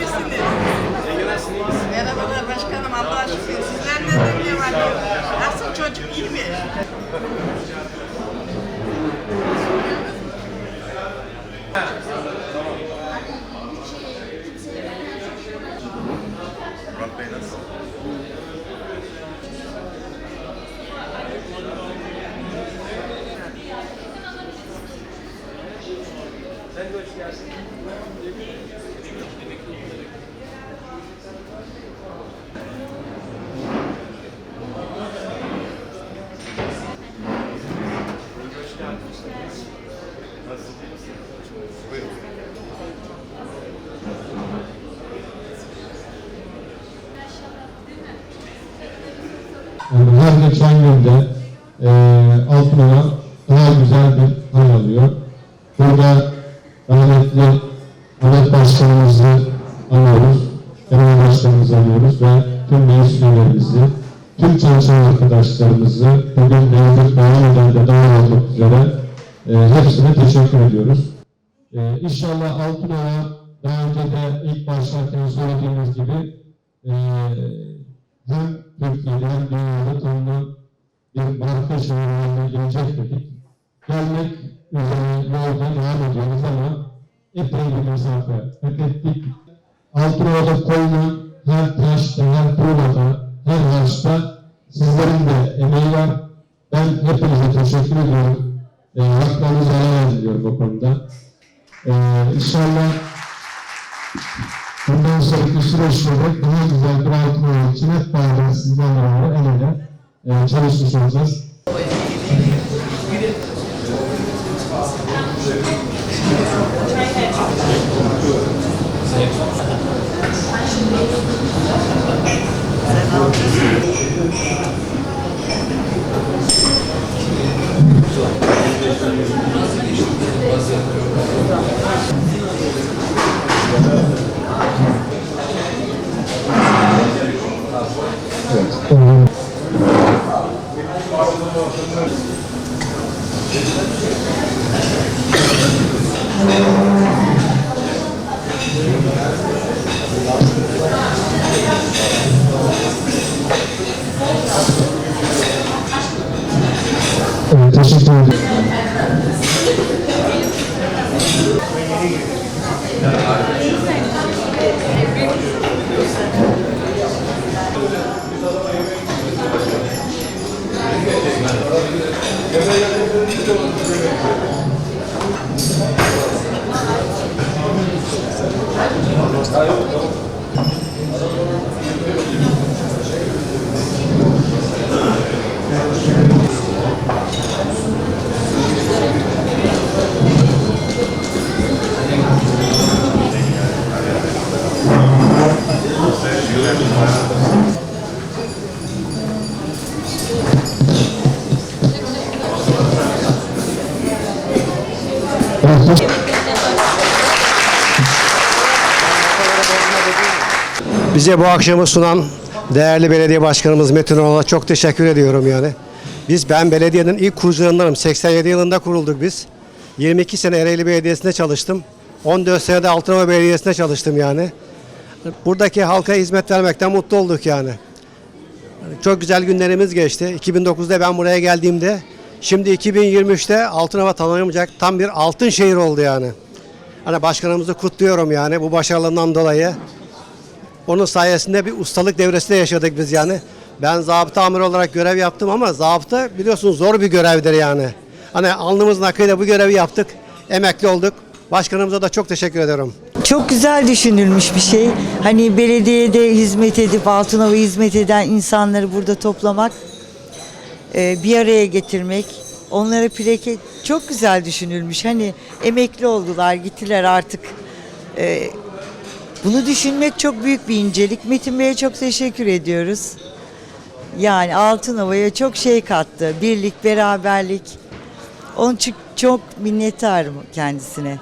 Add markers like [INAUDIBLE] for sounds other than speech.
misiniz? İyi nasılsınız? Merhabalar başkanım Allah'a şükür. Sizler ne diyor Nasıl çocuk iyi mi? Yeah. Her geçen günde e, Altınova daha güzel bir hal alıyor. Burada rahmetli Ahmet Başkanımızı anıyoruz, Genel Başkanımızı anıyoruz ve tüm meclis üyelerimizi, tüm çalışan arkadaşlarımızı bugün mevcut Bağlı'da dahil olmak üzere e, hepsine teşekkür ediyoruz. E, inşallah Altınova daha önce de ilk başlarken söylediğimiz gibi e, hem Türkiye'de hem dünyada tanınan bir marka şehir gelecek dedik. Gelmek üzere yolda devam ediyoruz ama epey bir mesafe ettik. Altınova'da koyulan her taşta, her tuğlada, konuda. E, inşallah Bundan sonraki süreçte de daha güzel bir altın için hep beraber sizlerle beraber el ele e, çalışmış olacağız. [LAUGHS] Evet, Evet, teşekkür Bize bu akşamı sunan değerli belediye başkanımız Metin Oğan'a çok teşekkür ediyorum yani. Biz ben belediyenin ilk kurucularındanım. 87 yılında kurulduk biz. 22 sene Ereğli Belediyesi'nde çalıştım. 14 sene de Altınova Belediyesi'nde çalıştım yani. Buradaki halka hizmet vermekten mutlu olduk yani. Çok güzel günlerimiz geçti. 2009'da ben buraya geldiğimde şimdi 2023'te Altınova tanınmayacak tam bir altın şehir oldu yani. Hani başkanımızı kutluyorum yani bu başarılarından dolayı. Onun sayesinde bir ustalık devresinde yaşadık biz yani. Ben zabıta amiri olarak görev yaptım ama zabıta biliyorsunuz zor bir görevdir yani. Hani alnımızın akıyla bu görevi yaptık. Emekli olduk. Başkanımıza da çok teşekkür ediyorum. Çok güzel düşünülmüş bir şey. Hani belediyede hizmet edip Altınova hizmet eden insanları burada toplamak, e, bir araya getirmek, onlara plake çok güzel düşünülmüş. Hani emekli oldular, gittiler artık. E, bunu düşünmek çok büyük bir incelik. Metin Bey'e çok teşekkür ediyoruz. Yani Altınova'ya çok şey kattı. Birlik, beraberlik. Onun için çok minnettarım kendisine.